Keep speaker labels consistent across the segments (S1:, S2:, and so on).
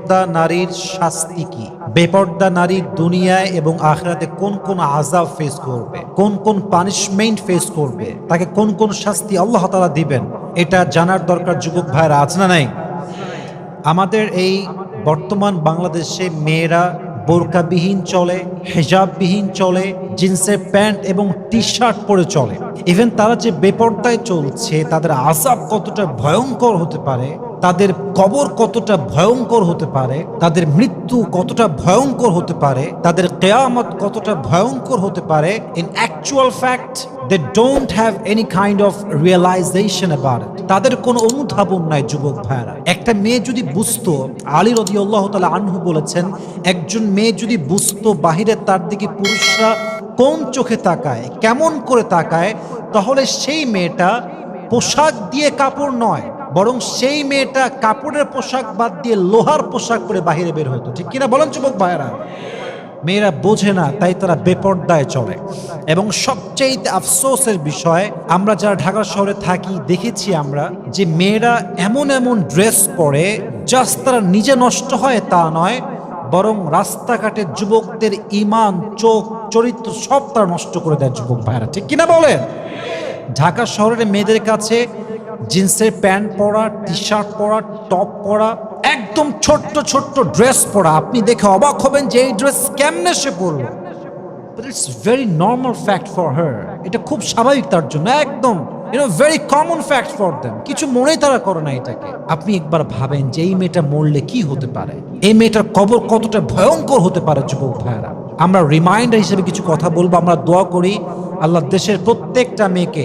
S1: বেপর্দা নারীর শাস্তি কি? বেপর্দা নারীর দুনিয়ায় এবং আখরাতে কোন কোন আজাব ফেস করবে? কোন কোন পানিশমেন্ট ফেস করবে? তাকে কোন কোন শাস্তি আল্লাহ তালা দিবেন? এটা জানার দরকার যুবক ভাইরা, আছে না নাই? আমাদের এই বর্তমান বাংলাদেশে মেয়েরা বোরকাবিহীন চলে, হেজাববিহীন চলে, জিন্সের প্যান্ট এবং টি শার্ট পরে চলে। ইভেন তারা যে বেপর্দায় চলছে, তাদের আসাব কতটা ভয়ঙ্কর হতে পারে তাদের কবর কতটা ভয়ঙ্কর হতে পারে, তাদের মৃত্যু কতটা ভয়ঙ্কর হতে পারে, তাদের কেয়ামত কতটা ভয়ঙ্কর হতে পারে in actual fact they don't have any kind of realization about তাদের কোনো অনুধাবন নাই, যুবক ভাইরা একটা মেয়ে যদি বুঝতো, আলী রদি আল্লাহ তালা আনহু বলেছেন, একজন মেয়ে যদি বুঝতো বাহিরে তার দিকে পুরুষরা কোন চোখে তাকায়, কেমন করে তাকায়, তাহলে সেই মেয়েটা পোশাক দিয়ে কাপড় নয়। বরং সেই মেয়েটা কাপড়ের পোশাক বাদ দিয়ে লোহার পোশাক পরে বাহিরে বের হতো। ঠিক কিনা বলেন যুবক ভাইয়েরা? মেয়েরা বোঝে না, তাই তারা বেপর্দায় চলে এবং সবচেয়ে আফসোসের বিষয়, আমরা যারা ঢাকা শহরে থাকি, দেখেছি আমরা যে মেয়েরা এমন এমন ড্রেস পরে, জাস্ট তারা নিজে নষ্ট হয় তা নয়, বরং রাস্তাঘাটে যুবকদের ইমান, চোখ, চরিত্র সব তারা নষ্ট করে দেয় যুবক ভাইরা ঠিক কিনা বলেন? ঢাকা শহরের মেয়েদের কাছে জিন্সের প্যান্ট পরা টি শার্ট পরা, টপ পরা, একদম ছোট্ট ছোট্ট ড্রেস পরা। আপনি দেখে অবাক হবেন যে এই ড্রেস কেমনে সে পরলো। It's very normal fact for her এটা খুব স্বাভাবিক তার জন্য। একদম you know very common fact for them কিছু মনেই তারা করে না এটাকে। আপনি একবার ভাবেন যে এই মেয়েটা মরলে কি হতে পারে? এই মেয়েটার কবর কতটা ভয়ঙ্কর হতে পারে, যুবক ভাইয়েরা? আমরা রিমাইন্ডার হিসেবে কিছু কথা বলব। আমরা দোয়া করি আল্লাহ দেশের প্রত্যেকটা মেয়েকে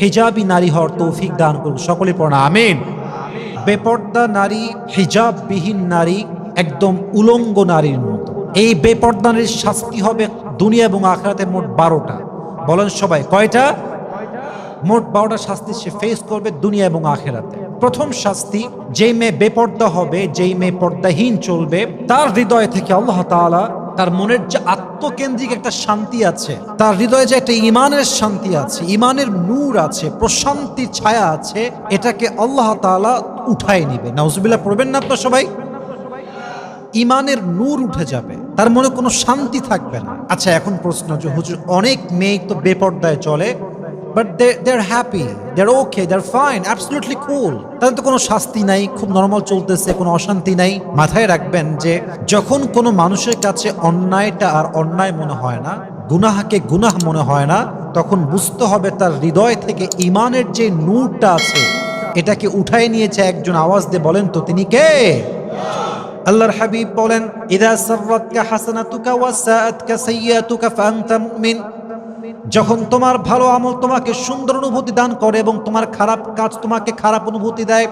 S1: হেজাবি নারী হওয়ার তৌফিক দান করুন। সকলে পড়া আমিন। বেপর্দা নারী হিজাববিহীন নারী একদম উলঙ্গ নারীর মতো। এই বেপর্দা নারীর শাস্তি হবে দুনিয়া এবং আখরাতে মোট বারোটা। বলেন সবাই কয়টা? মোট বারোটা শাস্তি সে ফেস করবে দুনিয়া এবং আখেরাতে। প্রথম শাস্তি যেই মেয়ে বেপর্দা হবে যেই মেয়ে পর্দাহীন চলবে তার হৃদয় থেকে আল্লাহ তাআলা তার মনের যে আত্মকেন্দ্রিক একটা শান্তি আছে, তার হৃদয়ে যে একটা ইমানের শান্তি আছে, ইমানের নূর আছে, প্রশান্তির ছায়া আছে, এটাকে আল্লাহ তালা উঠায় নিবে। নাউজবিল্লা পড়বেন না আপনার সবাই? ইমানের নূর উঠে যাবে, তার মনে কোনো শান্তি থাকবে না। আচ্ছা এখন প্রশ্ন যে হুজুর, অনেক মেয়ে তো বেপর্দায় চলে but they they are happy they are okay they are fine absolutely cool তাদের তো কোনো শাস্তি নাই। খুব নর্মাল চলতেছে। কোনো অশান্তি নাই। মাথায় রাখবেন যে যখন কোনো মানুষের কাছে অন্যায়টা আর অন্যায় মনে হয় না, গুনাহাকে গুনাহ মনে হয় না, তখন বুঝতে হবে তার হৃদয় থেকে ইমানের যে নূরটা আছে, এটাকে উঠায় নিয়েছে একজন আওয়াজ দিয়ে বলেন তো, তিনি কে? আল্লাহর হাবিব বলেন, ইদা সাররাতকা হাসানাতুকা ওয়া সাআতকা সাইয়্যাতুকা ফাআনতা মুমিন। যখন তোমার ভালো আমল তোমাকে সুন্দর অনুভূতি দান করে এবং তোমার খারাপ কাজ তোমাকে খারাপ অনুভূতি দেয়,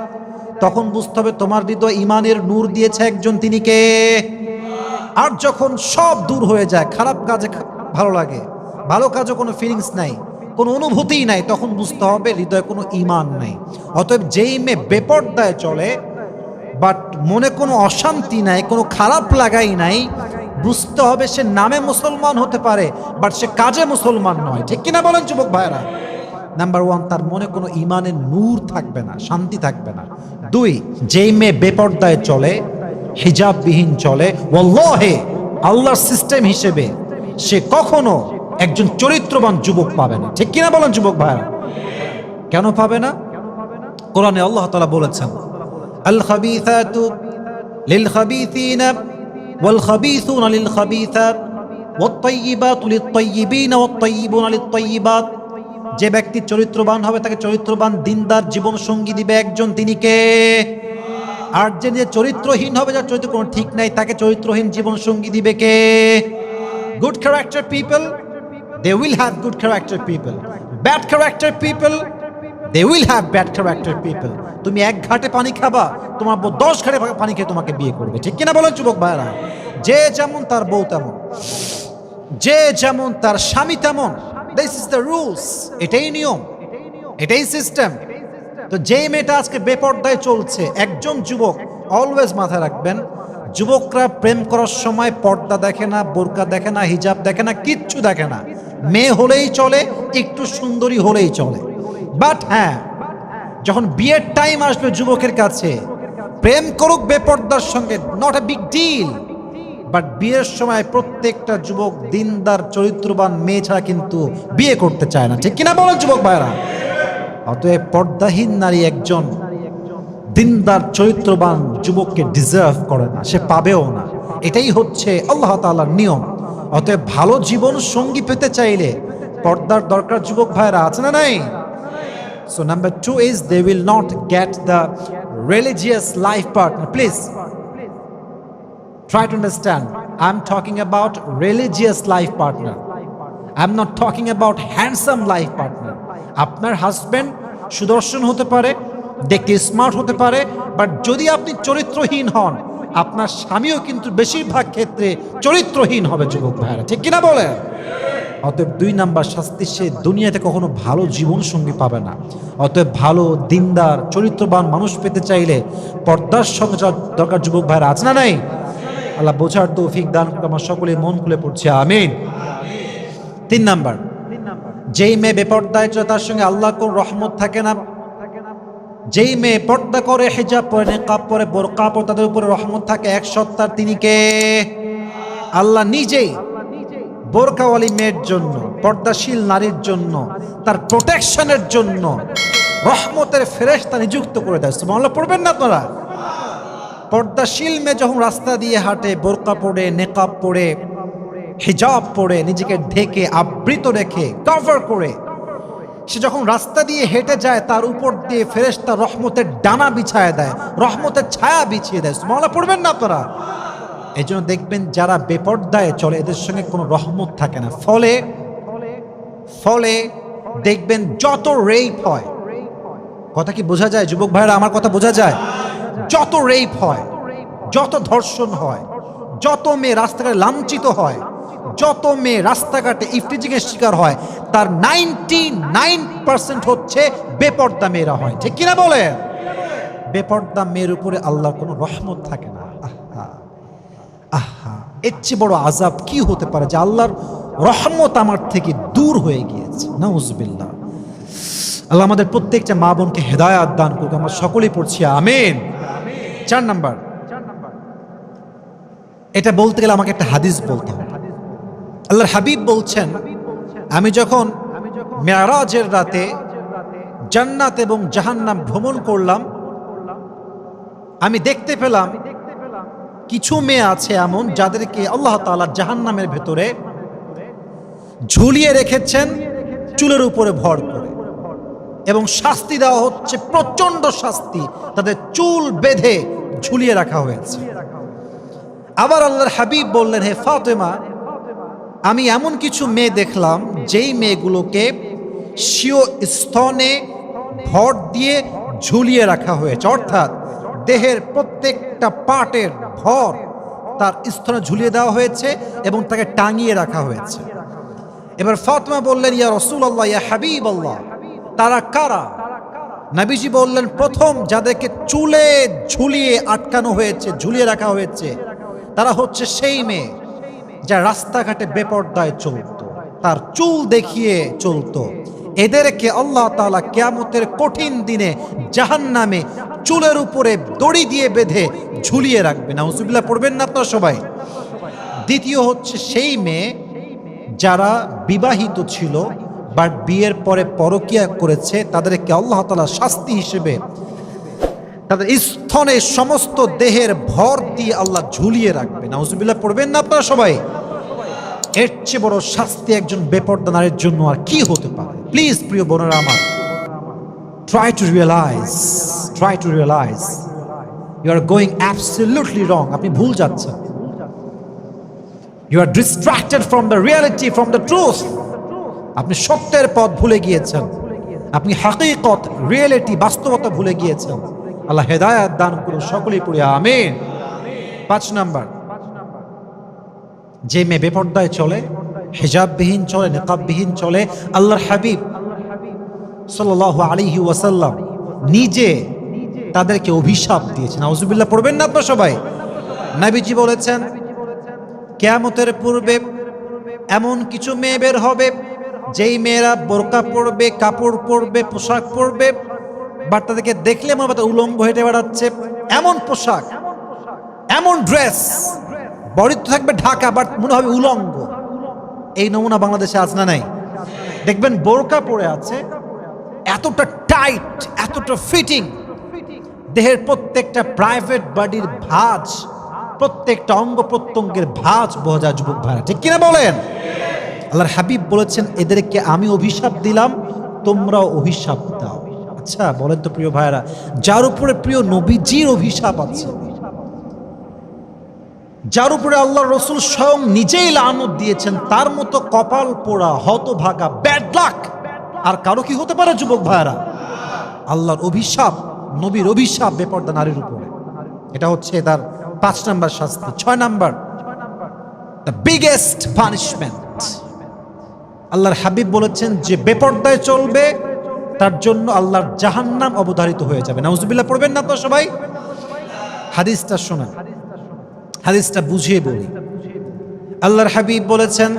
S1: তখন বুঝতে হবে তোমার হৃদয় ইমানের নূর দিয়েছে একজন তিনি কে? আর যখন সব দূর হয়ে যায়, খারাপ কাজে ভালো লাগে, ভালো কাজে কোনো ফিলিংস নাই, কোনো অনুভূতিই নাই, তখন বুঝতে হবে হৃদয়ে কোনো ইমান নাই। অতএব যেই মেয়ে বেপর্দায় চলে বাট মনে কোনো অশান্তি নাই, কোনো খারাপ লাগাই নাই বুঝতে হবে সে নামে মুসলমান হতে পারে বাট সে কাজে মুসলমান নয়। ঠিক কিনা বলেন যুবক ভাইরা নাম্বার ওয়ান তার মনে কোনো ইমানের নূর থাকবে না, শান্তি থাকবে না। দুই, যেই মেয়ে বেপর্দায় চলে, হিজাববিহীন চলে, ওয়াল্লাহে, আল্লাহর সিস্টেম হিসেবে সে কখনো একজন চরিত্রবান যুবক পাবে না। ঠিক কিনা বলেন যুবক ভাইরা কেন পাবে না? কোরআনে আল্লাহ তালা বলেছেন আল খাবিসাতু লিল খাবিসিনা লিল খাবিসাত ওয়াত-তাইয়িবাতু লিত-তাইয়িবিনা ওয়াত-তাইয়িবুনা লিত-তাইয়িবাত যে ব্যক্তি চরিত্রবান হবে, তাকে চরিত্রবান দিনদার জীবন সঙ্গী দিবে একজন, তিনি কে? আর যে যে চরিত্রহীন হবে, যার চরিত্র কোনো ঠিক নাই, তাকে চরিত্রহীন জীবন সঙ্গী দিবে কে? Good character people they will have good character people bad character people they will have bad character people তুমি এক ঘাটে পানি খাবা, তোমার বউ দশ ঘাটে পানি খেয়ে তোমাকে বিয়ে করবে। ঠিক কিনা বলেন যুবক ভাইরা যে যেমন তার বউ তেমন। যে যেমন তার স্বামী তেমন। দিস ইজ দ্য রুলস এটাই নিয়ম। এটাই সিস্টেম তো যেই মেয়েটা আজকে বেপর্দায় চলছে, একজন যুবক অলওয়েজ মাথায় রাখবেন, যুবকরা প্রেম করার সময় পর্দা দেখে না, বোরকা দেখে না, হিজাব দেখে না, কিচ্ছু দেখে না। মেয়ে হলেই চলে, একটু সুন্দরী হলেই চলে। বাট হ্যাঁ যখন বিয়ের টাইম আসবে যুবকের কাছে, প্রেম করুক বেপর্দার সঙ্গে not a big deal but বিয়ের সময় প্রত্যেকটা যুবক দিনদার, চরিত্রবান মেয়ে ছাড়া কিন্তু বিয়ে করতে চায় না। ঠিক কিনা বলেন যুবক ভাইরা অতএব পর্দাহীন নারী একজন দিনদার, চরিত্রবান যুবককে ডিজার্ভ করে না, সে পাবেও না। এটাই হচ্ছে আল্লাহ তাআলার নিয়ম। অতএব ভালো জীবন সঙ্গী পেতে চাইলে পর্দার দরকার যুবক ভাইরা আছে না নাই? So number two is they will not get the religious life partner. Please try to understand. I'm talking about religious life partner. I'm not talking about handsome life partner. আপনার হাজবেন্ড সুদর্শন হতে পারে দেখতে স্মার্ট হতে পারে but যদি আপনি চরিত্রহীন হন আপনার স্বামীও কিন্তু বেশিরভাগ ক্ষেত্রে চরিত্রহীন হবে যুবক ভাইরা ঠিক কিনা বলে অতএব দুই নাম্বার শাস্তি সে দুনিয়াতে কখনো ভালো জীবন সঙ্গী পাবে না। অতএব ভালো, দিনদার, চরিত্রবান মানুষ পেতে চাইলে পর্দার সঙ্গে দরকার যুবক ভাইরা আছে না নাই? আল্লাহ বোঝার তৌফিক দান আমার সকলে মন খুলে পড়ছে, আমিন। তিন নাম্বার, যেই মেয়ে বেপর্দায় তার সঙ্গে আল্লাহ কোন রহমত থাকে না। যেই মেয়ে পর্দা করে, হেজাব পরে, নেকাব পরে, বোরকা পরে, তাদের উপরে রহমত থাকে, এক সত্তার তিনি কে? আল্লাহ নিজেই বোরকাওয়ালি মেয়ের জন্য, পর্দাশীল নারীর জন্য, তার প্রোটেকশনের জন্য রহমতের ফেরেশতা নিযুক্ত করে দেয়। সুবহানাল্লাহ, পড়বেন না আপনারা? পর্দাশীল মেয়ে যখন রাস্তা দিয়ে হাঁটে, বোরকা পরে, নেকাব পরে, হিজাব পরে, নিজেকে ঢেকে, আবৃত রেখে কভার করে, সে যখন রাস্তা দিয়ে হেঁটে যায়, তার উপর দিয়ে ফেরেশতা রহমতের ডানা বিছায় দেয়, রহমতের ছায়া বিছিয়ে দেয়। সুবহানাল্লাহ, পড়বেন না আপনারা? এই জন্য দেখবেন যারা বেপর্দায় চলে, এদের সঙ্গে কোনো রহমত থাকে না। ফলে ফলে দেখবেন যত রেপ হয়, কথা কি বোঝা যায়? যুবক ভাইরা আমার কথা বোঝা যায়? যত রেপ হয়, যত ধর্ষণ হয়, যত মেয়ে রাস্তাঘাটে লাঞ্ছিত হয়, যত মেয়ে রাস্তাঘাটে ইফটিজিং এর শিকার হয়, তার নাইনটি নাইন পার্সেন্ট হচ্ছে বেপর্দা মেয়েরা হয়। ঠিক কিনা বলে বেপর্দা মেয়ের উপরে আল্লাহর কোনো রহমত থাকে না। আহা, এর চেয়ে বড় আজাব কি হতে পারে যে আল্লাহর রহমত আমার থেকে দূর হয়ে গিয়েছে? নাউজবিল্লাহ। আল্লাহ আমাদের প্রত্যেকটা মা বোনকে হেদায়াত দান করুক, আমরা সকলেই পড়ছি, আমেন। চার নাম্বার। এটা বলতে গেলে আমাকে একটা হাদিস বলতে হবে। আল্লাহর হাবিব বলছেন, আমি যখন মেয়ারাজের রাতে জান্নাত এবং জাহান্নাম ভ্রমণ করলাম, আমি দেখতে পেলাম কিছু মেয়ে আছে এমন যাদেরকে আল্লাহ তাআলা জাহান্নামের ভেতরে ঝুলিয়ে রেখেছেন, চুলের উপরে ভর করে। এবং শাস্তি দেওয়া হচ্ছে প্রচণ্ড শাস্তি তাদের চুল বেঁধে ঝুলিয়ে রাখা হয়েছে। আবার আল্লাহর হাবিব বললেন, হে ফাতেমা, আমি এমন কিছু মেয়ে দেখলাম, যেই মেয়েগুলোকে স্বীয় স্তনে ভর দিয়ে ঝুলিয়ে রাখা হয়েছে। অর্থাৎ দেহের প্রত্যেকটা পার্টের ভর তার স্তনে ঝুলিয়ে দেওয়া হয়েছে এবং তাকে টাঙিয়ে রাখা হয়েছে। এবার ফাতমা বললেন, ইয়া রসুল আল্লাহ ইয়া হাবিব আল্লাহ তারা কারা? নাবিজি বললেন, প্রথম যাদেরকে চুলে ঝুলিয়ে আটকানো হয়েছে, ঝুলিয়ে রাখা হয়েছে, তারা হচ্ছে সেই মেয়ে যা রাস্তাঘাটে বেপর্দায় চলতো, তার চুল দেখিয়ে চলতো। এদেরকে আল্লাহ তালা কেয়ামতের কঠিন দিনে জাহান নামে চুলের উপরে দড়ি দিয়ে বেঁধে ঝুলিয়ে রাখবে না হুসুবিল্লাহ পড়বেন না আপনারা সবাই? দ্বিতীয় হচ্ছে সেই মেয়ে যারা বিবাহিত ছিল বাট বিয়ের পরে পরকিয়া করেছে, তাদেরকে আল্লাহ তালা শাস্তি হিসেবে তাদের স্থনে সমস্ত দেহের ভর দিয়ে আল্লাহ ঝুলিয়ে রাখবে নাউজুবিল্লাহ, পড়বেন না আপনারা সবাই? এর চেয়ে বড় শাস্তি একজন বেপর্দা নারীর জন্য আর কি হতে পারে? প্লিজ প্রিয় বোনেরা আমার try to realize try to realize you are going absolutely wrong আপনি ভুল যাচ্ছেন। You are distracted from the reality from the truth আপনি সত্যের পথ ভুলে গিয়েছেন। আপনি হাকিকত রিয়েলিটি বাস্তবতা ভুলে গিয়েছেন। আল্লাহ হেদায়াত দান করুন সকলেই পড়ি। আমিন। পাঁচ নাম্বার। যে মেয়ে বেপর্দায় চলে, হেজাববিহীন চলে, নেকাববিহীন চলে, আল্লাহর হাবিব সাল্লাহ আলিহি ওয়াসাল্লাম নিজে তাদেরকে অভিশাপ দিয়েছেন। আউজুবিল্লাহ পড়বেন না আপনার সবাই? নাবিজি বলেছেন, কেয়ামতের পূর্বে এমন কিছু মেয়ে বের হবে, যেই মেয়েরা বোরকা পরবে, কাপড় পরবে, পোশাক পরবে বাট তাদেরকে দেখলে মনে উলঙ্গ হেঁটে বেড়াচ্ছে। এমন পোশাক, এমন ড্রেস বডি তো থাকবে ঢাকা, বাট মনে হবে উলঙ্গ। এই নমুনা বাংলাদেশে আজ না নাই? দেখবেন বোরকা পরে আছে, এতটা টাইট, এতটা ফিটিং। দেহের প্রত্যেকটা প্রাইভেট বডির ভাঁজ, প্রত্যেকটা অঙ্গ প্রত্যঙ্গের ভাঁজ বোঝা যুবক ভাইরা। ঠিক কিনা বলেন? আল্লাহর হাবিব বলেছেন, এদেরকে আমি অভিশাপ দিলাম, তোমরাও অভিশাপ দাও। আচ্ছা বলেন তো প্রিয় ভাইরা, যার উপরে প্রিয় নবীজির অভিশাপ আছে। যার উপরে আল্লাহ রসুল স্বয়ং নিজেই লানত দিয়েছেন, তার মতো কপাল পোড়া, হতভাগা ব্যাড লাক আর কারও কি হতে পারে, যুবক ভাইরা আল্লাহর অভিশাপ, নবীর অভিশাপ বেপর্দা নারীর উপরে। এটা হচ্ছে তার পাঁচ নাম্বার শাস্তি। ছয় নাম্বার দ্য বিগেস্ট পানিশমেন্ট আল্লাহর হাবিব বলেছেন, যে বেপর্দায় চলবে, তার জন্য আল্লাহর জাহান্নাম অবধারিত হয়ে যাবে। নাউজুবিল্লাহ, পড়বেন না তো সবাই? হাদিসটা শোনা হাদিসটা বুঝিয়ে বলি। আল্লাহর হাবিব বলেছেন,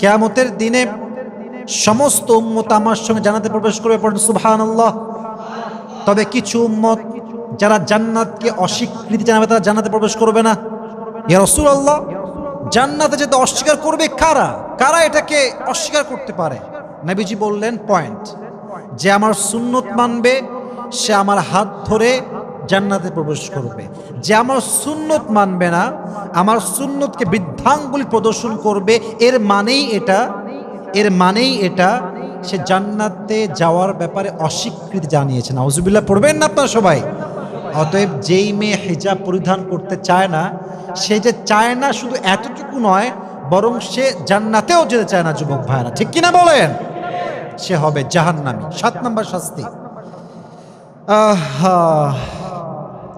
S1: কেয়ামতের দিনে সমস্ত উম্মত আমার সঙ্গে জানাতে প্রবেশ করবে পড়েন সুবহান আল্লাহ তবে কিছু উম্মত যারা জান্নাতকে অস্বীকৃতি জানাবে তারা জান্নাতে প্রবেশ করবে না। ইয়া রসুল আল্লাহ জান্নাতে যেতে অস্বীকার করবে কারা? কারা এটাকে অস্বীকার করতে পারে? নবীজি বললেন পয়েন্ট যে আমার সুন্নত মানবে, সে আমার হাত ধরে জান্নাতে প্রবেশ করবে। যে আমার সুন্নত মানবে না আমার সুন্নতকে বৃদ্ধাঙ্গুলি প্রদর্শন করবে এর মানেই এটা এর মানেই এটা সে জান্নাতে যাওয়ার ব্যাপারে অস্বীকৃতি জানিয়েছে। নাউজুবিল্লাহ পড়বেন না আপনারা সবাই? অতএব যেই মেয়ে হিজাব পরিধান করতে চায় না সে যে চায় না শুধু এতটুকু নয় বরং সে জান্নাতেও যেতে চায় না যুবক ভাইরা ঠিক কিনা বলেন? সে হবে জাহান্নামি। সাত নম্বর শাস্তি। আহা,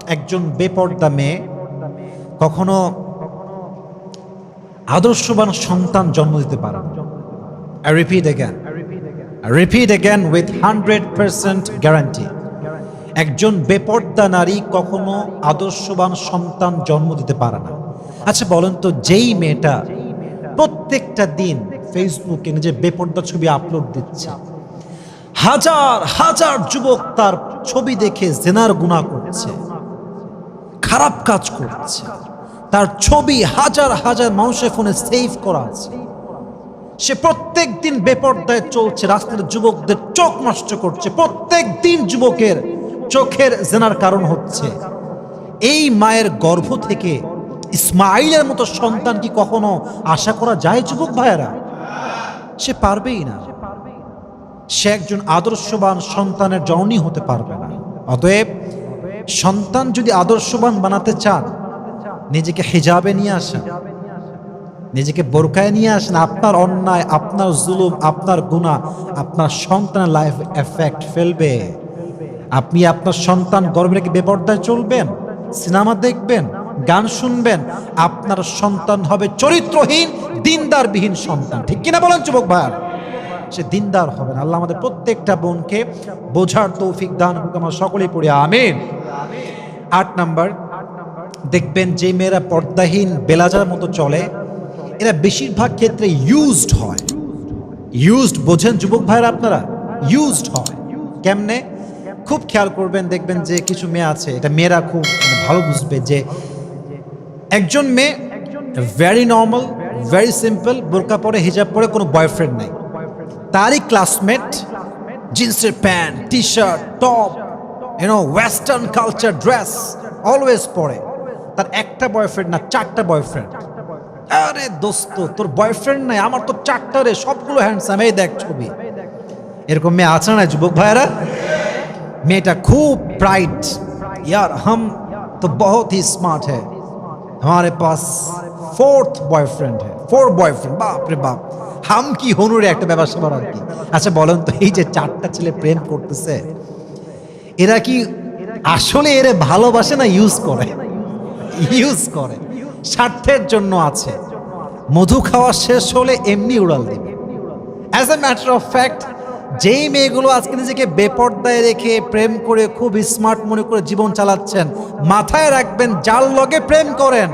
S1: একজন বেপর্দা মেয়ে, কখনো আদর্শবান সন্তান জন্ম দিতে পারে না। I repeat again. I repeat again with 100% একজন বেপর্দা নারী কখনো আদর্শবান সন্তান জন্ম দিতে পারে না। আচ্ছা বলেন তো, যেই মেয়েটা প্রত্যেকটা দিন ফেসবুকে নিজের বেপর্দা ছবি আপলোড দিচ্ছে। হাজার হাজার যুবক তার ছবি দেখে জেনার গুণা করছে। খারাপ কাজ করছে। তার ছবি হাজার হাজার মানুষের ফোনে সেভ করা আছে। সে প্রত্যেক দিন বেপর্দায় চলছে, রাস্তার যুবকদের চোখ নষ্ট করছে। প্রত্যেক দিন যুবকের চোখের জেনার কারণ হচ্ছে, এই মায়ের গর্ভ থেকে ইসমাইলের মতো সন্তান কি কখনো আশা করা যায় যুবক ভাইয়েরা? সে পারবেই না। সে একজন আদর্শবান সন্তানের জননী হতে পারবে না। অতএব সন্তান যদি আদর্শবান বানাতে চান, নিজেকে হিজাবে নিয়ে আসেন, নিজেকে বোরকায় নিয়ে আসেন, আপনার অন্যায়, আপনার জুলুম, আপনার গুণা আপনার সন্তানের লাইফ এফেক্ট ফেলবে। আপনি আপনার সন্তান গর্বে রেখে বেপর্দায় চলবেন, সিনেমা দেখবেন, গান শুনবেন, আপনার সন্তান হবে চরিত্রহীন, দিনদারবিহীন সন্তান। ঠিক কিনা বলেন, যুবক ভাই সে দিনদার হবে না। আল্লাহ আমাদের প্রত্যেকটা বোনকে বোঝার তৌফিক দান করুক, আমরা সকলেই পড়ি, আমিন। আট নাম্বার, দেখবেন যে মেয়েরা পর্দাহীন, বেলাজার মতো চলে, এরা বেশিরভাগ ক্ষেত্রে ইউজড হয়। ইউজড বোঝেন যুবক ভাইরা আপনারা? ইউজড হয়। কেমনে? খুব খেয়াল করবেন, দেখবেন যে কিছু মেয়ে আছে, এটা মেয়েরা খুব মানে ভালো বুঝবে যে একজন মেয়ে ভেরি নর্মাল ভ্যারি সিম্পল বোরকা পরে, হিজাব পরে কোনো বয়ফ্রেন্ড নেই। তারই ক্লাসমেট জিন্সের pant T shirt top you know western culture dress always পরে তার একটা বয়ফ্রেন্ড না চারটা বয়ফ্রেন্ড আরে দোস্ত তোর বয়ফ্রেন্ড নাই আমার তো চারটা রে সবগুলো হ্যান্ডসাম এই দেখ ছবি এরকম মেয়ে আছে না যুবক ভাইরা মেয়েটা খুব ব্রাইট यार हम तो बहुत ही स्मार्ट है हमारे पास फोर्थ बॉयफ्रेंड है फोर बॉयफ्रेंड बाप रे बाप হাম কি হনুরে একটা ব্যাপার স্যাপার আর কি। আচ্ছা বলেন তো, এই যে চারটা ছেলে প্রেম করতেছে, এরা কি আসলে এরে ভালোবাসে না ইউজ করে? ইউজ করে। স্বার্থের জন্য আছে। মধু খাওয়া শেষ হলে এমনি উড়াল দিবে। As a matter of fact যেই মেয়েগুলো আজকে নিজেকে বেপর্দায় রেখে প্রেম করে খুব স্মার্ট মনে করে জীবন চালাচ্ছেন, মাথায় রাখবেন, যার লগে প্রেম করেন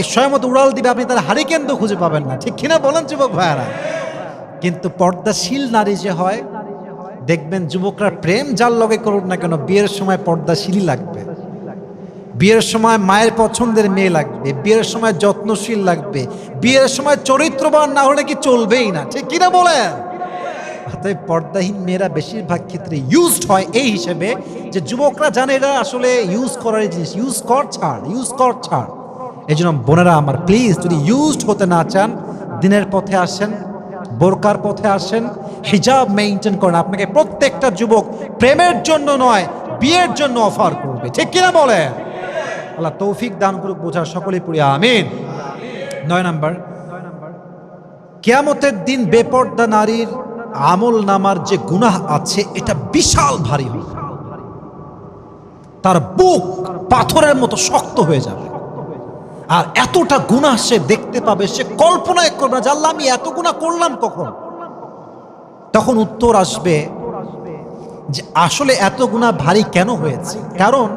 S1: এই সময় মতো উড়াল দিবে, আপনি তার হারিকেন তো খুঁজে পাবেন না। ঠিক কিনা বলেন যুবক ভাইয়ারা? কিন্তু পর্দাশীল নারী যে হয়, দেখবেন যুবকরা প্রেম যার লগে করুক না কেন, বিয়ের সময় পর্দাশীলই লাগবে। বিয়ের সময় মায়ের পছন্দের মেয়ে লাগবে, বিয়ের সময় যত্নশীল লাগবে, বিয়ের সময় চরিত্রবান না হলে কি চলবেই না, ঠিক কিনা বলেন? অতএব পর্দাহীন মেয়েরা বেশিরভাগ ক্ষেত্রে ইউজড হয় এই হিসেবে যে যুবকরা জানে এটা আসলে ইউজ করার জিনিস ইউজ কর ছাড় ইউজ কর ছাড়। এই জন্য বোনেরা আমার প্লিজ যদি ইউজড হতে না চান, দিনের পথে আসেন, বোরকার পথে আসেন, হিজাব মেনটেন করেন। আপনাকে প্রত্যেকটা যুবক প্রেমের জন্য নয়, বিয়ের জন্য অফার করবে। ঠিক কিনা বলে আল্লাহ তৌফিক দান করুক বোঝার সকলেই পড়ি, আমিন। নয় নাম্বার, কেয়ামতের দিন বেপর্দা নারীর আমল নামার যে গুনাহ আছে, এটা বিশাল ভারী হবে। তার বুক পাথরের মতো শক্ত হয়ে যাবে। আর এতটা গুনাহ সে দেখতে পাবে, সে কল্পনায় করবে না আল্লাহ আমি এত গুনাহ করলাম কখন? তখন উত্তর আসবে যে আসলে এত গুনাহ ভারী কেন হয়েছে? কারণ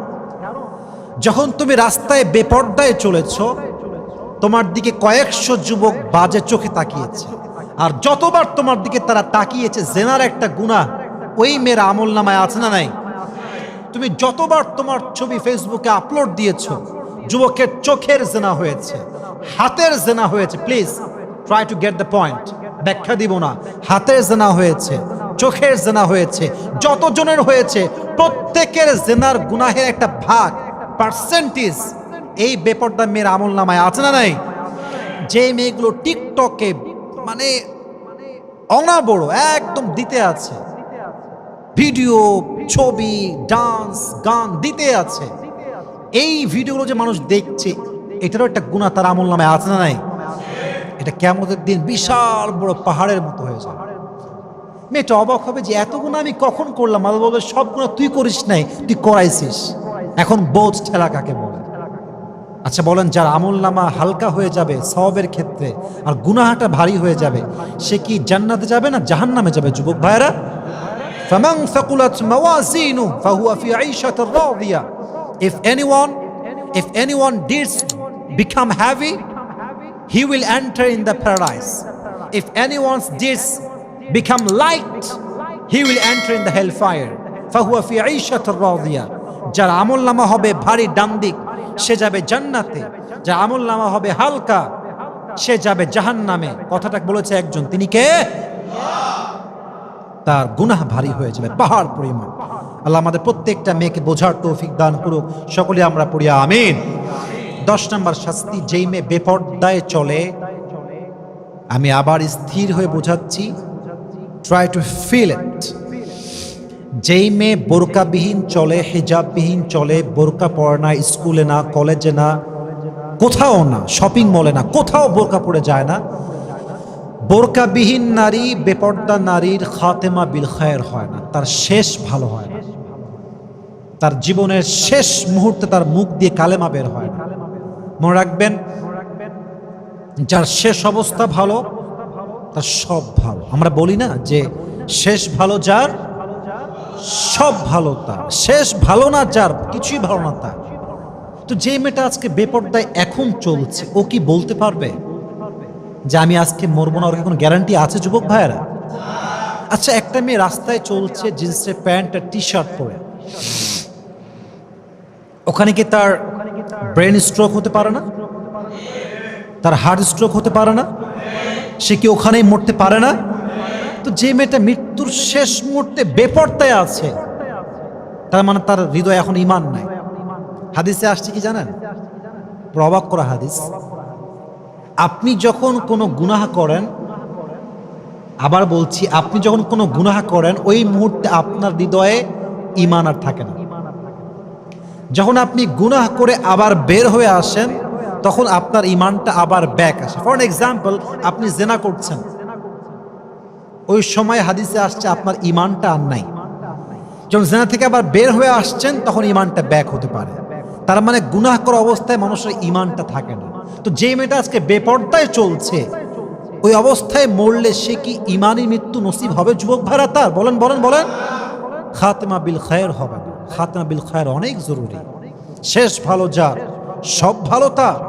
S1: যখন তুমি রাস্তায় বেপর্দায় চলেছ, তোমার দিকে কয়েকশো যুবক বাজে চোখে তাকিয়েছে। আর যতবার তোমার দিকে তারা তাকিয়েছে, জেনার একটা গুণা ওই মেয়ের আমল নামায় আছে না নাই? তুমি যতবার তোমার ছবি ফেসবুকে আপলোড দিয়েছ যুবকের চোখের জেনা হয়েছে, হাতের জেনা হয়েছে। Please try to get the point ব্যাখ্যা দিব না। হাতের জেনা হয়েছে, চোখের জেনা হয়েছে, যতজনের হয়েছে, প্রত্যেকের জেনার গুনাহের একটা ভাগ পার্সেন্টেজ এই বেপর্দা মেয়ের আমল নামায় আছে না নাই? যে মেয়েগুলো টিকটকে মানে অনাবড়, একদম দিতে আছে। ভিডিও, ছবি, ডান্স, গান দিতে আছে। এই ভিডিওগুলো যে মানুষ দেখছে, এটারও একটা গুণা তার আমল নামে আছে না নাই? এটা কেমতের দিন বিশাল বড় পাহাড়ের মতো হয়ে যাবে। মেয়েটা অবাক হবে যে এত গুণা আমি কখন করলাম? আল্লাহ বলবে, সব গুণা তুই করিস নাই, তুই করাইছিস। এখন বোধ ঠেলা কাকে বলে। আচ্ছা বলেন, যার আমল নামা হালকা হয়ে যাবে সবের ক্ষেত্রে আর গুনাহাটা ভারী হয়ে যাবে, সে কি জান্নাতে যাবে না জাহান নামে যাবে, যুবক ভাইরা ফামাং ফাকুলাত মাওয়াজিনু ফাহুয়া ফি আইশাতির Radia. If anyone, if anyone deeds become heavy, he will enter in the paradise. If anyone's deeds become light, he will enter in the hellfire. ফাহুয়া ফি ঈশাতুর রাদিয়া যার আমল নামা হবে ভারী ডান দিক সে যাবে জান্নাতে যার আমল নামা হবে হালকা সে যাবে জাহান্নামে কথাটা বলেছে একজন তিনি কে তার গুনাহ ভারী হয়ে যাবে পাহাড় পরিমাণ আল্লাহ আমাদের প্রত্যেকটা মেয়েকে বোঝার তৌফিক দান করুক। সকলে আমরা পড়িয়া আমিন। দশ নম্বর শাস্তি, যেই মেয়ে বেপর্দায় চলে, আমি আবার স্থির হয়ে বোঝাচ্ছি। ট্রাই টু ফিল ইট যেই মেয়ে বোরকাবিহীন চলে, হেজাববিহীন চলে, বোরকা পড়ে না, স্কুলে না, কলেজে না, কোথাও না শপিং মলে না, কোথাও বোরকা পড়ে যায় না। বোরকাবিহীন নারী, বেপর্দা নারীর খাতেমা বিল খায়ের হয় না, তার শেষ ভালো হয় না। তার জীবনের শেষ মুহূর্তে তার মুখ দিয়ে কালেমা বের হয় না। মনে রাখবেন, যার শেষ অবস্থা ভালো, তার সব ভালো। আমরা বলি না যে শেষ ভালো যার, সব ভালো তার। শেষ ভালো না যার, কিছুই ভালো না তার। তো যে মেয়েটা আজকে বেপর্দায় এখন চলছে, ও কি বলতে পারবে? যে আমি আজকে মরবো না, ওর কোনো গ্যারান্টি আছে, যুবক ভাইয়েরা? আচ্ছা একটা মেয়ে রাস্তায় চলছে, জিন্সের প্যান্ট আর টি শার্ট পরে। ওখানে কি তার ব্রেন স্ট্রোক হতে পারে না? তার হার্ট স্ট্রোক হতে পারে না? সে কি ওখানেই মরতে পারে না? তো যে মেয়েটা মৃত্যুর শেষ মুহূর্তে বেপর্দায় আছে, তার মানে তার হৃদয় এখন ইমান নাই। হাদিসে আসছে কি জানেন? প্রবাক করা হাদিস। আপনি যখন কোনো গুনাহ করেন, আবার বলছি, আপনি যখন কোনো গুনাহ করেন, ওই মুহূর্তে আপনার হৃদয়ে ইমান আর থাকে না। যখন আপনি গুনাহ করে আবার বের হয়ে আসেন, তখন আপনার ইমানটা আবার ব্যাক আসে। ফর এক্সাম্পল আপনি জেনা করছেন। ওই সময় হাদিসে আসছে, আপনার ইমানটা আর নাই। যখন জেনা থেকে আবার বের হয়ে আসছেন, তখন ইমানটা ব্যাক হতে পারে। তার মানে গুনাহ করা অবস্থায় মানুষের ইমানটা থাকে না। তো যে মেয়েটা আজকে বেপর্দায় চলছে, ওই অবস্থায় মরলে সে কি ইমানি মৃত্যু নসিব হবে? যুবক ভাড়া তার। বলেন বলেন বলেন। খাতেমা বিল খায়ের হবে। না খাতেমা বিল খায়ের অনেক জরুরি। শেষ ভালো যার, সব ভালো তার।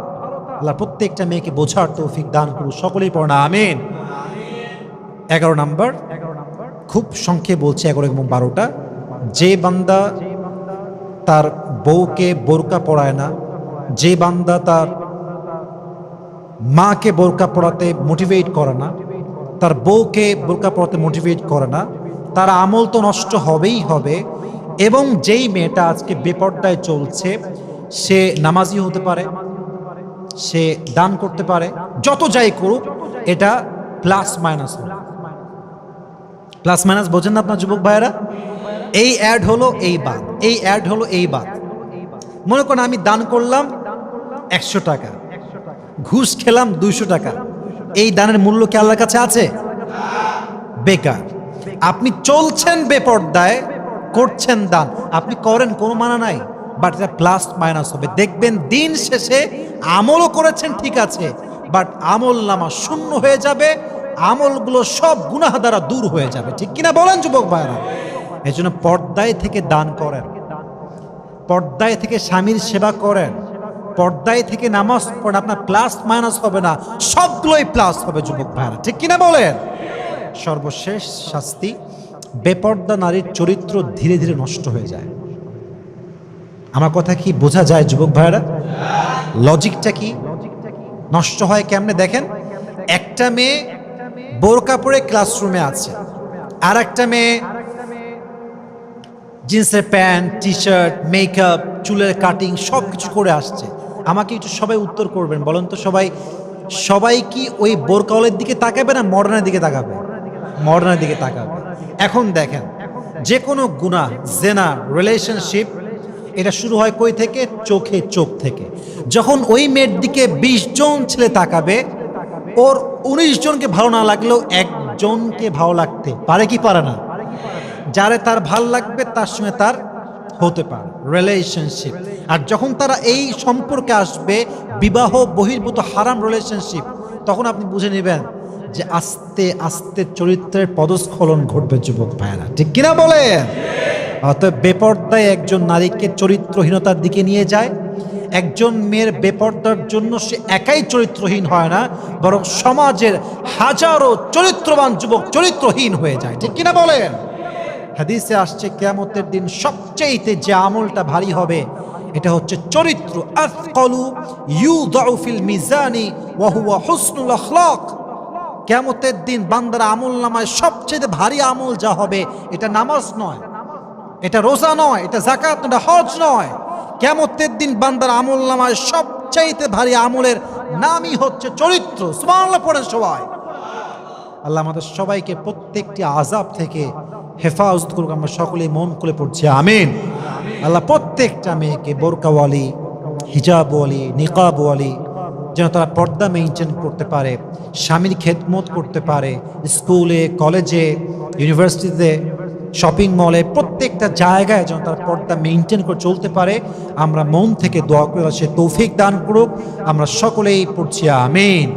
S1: আল্লাহ প্রত্যেকটা মেয়েকে বোঝার তৌফিক দান করুন সকলেই পড়না, আমিন। এগারো নাম্বার, খুব সংক্ষেপে বলছে এগারো এবং বারোটা। যে বান্দা তার বউকে বোরকা পড়ায় না, যে বান্দা তার মাকে বোরকা পড়াতে মোটিভেট করে না, তার বউকে বোরকা পড়াতে মোটিভেট করে না তার আমল তো নষ্ট হবেই হবে এবং যেই মেয়েটা আজকে বেপর্দায় চলছে, সে নামাজি হতে পারে, সে দান করতে পারে, যত যাই করুক, এটা প্লাস মাইনাস প্লাস মাইনাস বোঝেন না আপনার যুবক ভাইয়েরা? এই অ্যাড হলো এই বাদ, এই অ্যাড হলো এই বাদ। মনে করেন আমি দান করলাম একশো টাকা, ঘুষ খেলাম দুইশো টাকা, এই দানের মূল্য কি আল্লাহর কাছে আছে? বেকার। আপনি চলছেন বেপর্দায়, করছেন দান। আপনি করেন কোনো মানা নাই বাট এটা প্লাস মাইনাস হবে। দেখবেন দিন শেষে আমলও করেছেন, ঠিক আছে বাট আমল নামা শূন্য হয়ে যাবে, আমলগুলো সব গুনাহ দ্বারা দূর হয়ে যাবে। ঠিক কিনা বলেন, যুবক ভাইরা এই জন্য পর্দায় থেকে দান করেন। পর্দায় থেকে স্বামীর সেবা করেন। পর্দায় থেকে নামাজ পড়েন, আপনার প্লাস মাইনাস হবে না, সবগুলোই প্লাস হবে, যুবক ভাইরা ঠিক কিনা বলেন? সর্বশেষ শাস্তি, বেপর্দা নারীর চরিত্র ধীরে ধীরে নষ্ট হয়ে যায়। আমার কথা কি বোঝা যায়, যুবক ভাইরা লজিকটা কি? নষ্ট হয় কেমনে দেখেন? একটা মেয়ে বোরকা পরে ক্লাসরুমে আছে আর একটা মেয়ে জিন্সের প্যান্ট টি শার্ট মেকআপ চুলের কাটিং সব কিছু করে আসছে। আমাকে একটু সবাই উত্তর করবেন, বলেন তো সবাই। সবাই কি ওই বোরকাওয়ালের দিকে তাকাবে না মডার্নের দিকে তাকাবে? মডার্নের দিকে তাকাবে। এখন দেখেন যে কোনো গুণা জেনা রিলেশনশিপ এটা শুরু হয় কই থেকে? চোখে চোখ থেকে। যখন ওই মেয়ের দিকে বিশ জন ছেলে তাকাবে, ওর উনিশ জনকে ভালো না লাগলেও একজনকে ভালো লাগতে পারে কি পারে না? যারে তার ভালো লাগবে, তার সঙ্গে তার হতে পারে রিলেশনশিপ আর যখন তারা এই সম্পর্কে আসবে, বিবাহ বহির্ভূত হারাম রিলেশনশিপ তখন আপনি বুঝে নেবেন যে আস্তে আস্তে চরিত্রের পদস্খলন ঘটবে, যুবক ভাইয়েরা। ঠিক কিনা বলে অতএব বেপর্দায় একজন নারীকে চরিত্রহীনতার দিকে নিয়ে যায়। একজন মেয়ের বেপর্দার জন্য সে একাই চরিত্রহীন হয় না, বরং সমাজের হাজারো চরিত্রবান যুবক চরিত্রহীন হয়ে যায়। ঠিক কিনা বলেন? হাদিসে আসছে, কেয়ামতের দিন সবচেয়েতে যে আমলটা ভারী হবে, এটা হচ্ছে চরিত্র। আফকলু ইউদাউ ফিল মিজানি ওয়া হুয়া হুসনুল আখলাক। কেয়ামতের দিন বান্দার আমল নামায় সবচেয়ে ভারী আমল যা হবে, এটা নামাজ নয়। এটা রোজা নয়, এটা জাকাত এটা হজ নয়। কেয়ামতের দিন বান্দার আমল নামায় সবচাইতে ভারী আমলের নামই হচ্ছে চরিত্র। সুবহানাল্লাহ, পড়েন সবাই। আল্লাহ আমাদের সবাইকে প্রত্যেকটি আজাব থেকে হেফাজত করুক, আমরা সকলেই মন খুলে পড়ছি, আমিন। আল্লাহ প্রত্যেকটা মেয়েকে বোরকাওয়ালি, হিজাবওয়ালি, নিকাবওয়ালি যেন তারা পর্দা মেনটেন করতে পারে, স্বামীর খেদমত করতে পারে, স্কুলে, কলেজে, ইউনিভার্সিটিতে, শপিং মলে, প্রত্যেকটা জায়গায় যেন তারা পর্দা মেনটেন করে চলতে পারে। আমরা মন থেকে দোয়া করে সে তৌফিক দান করুক। আমরা সকলেই পড়ছি, আমিন।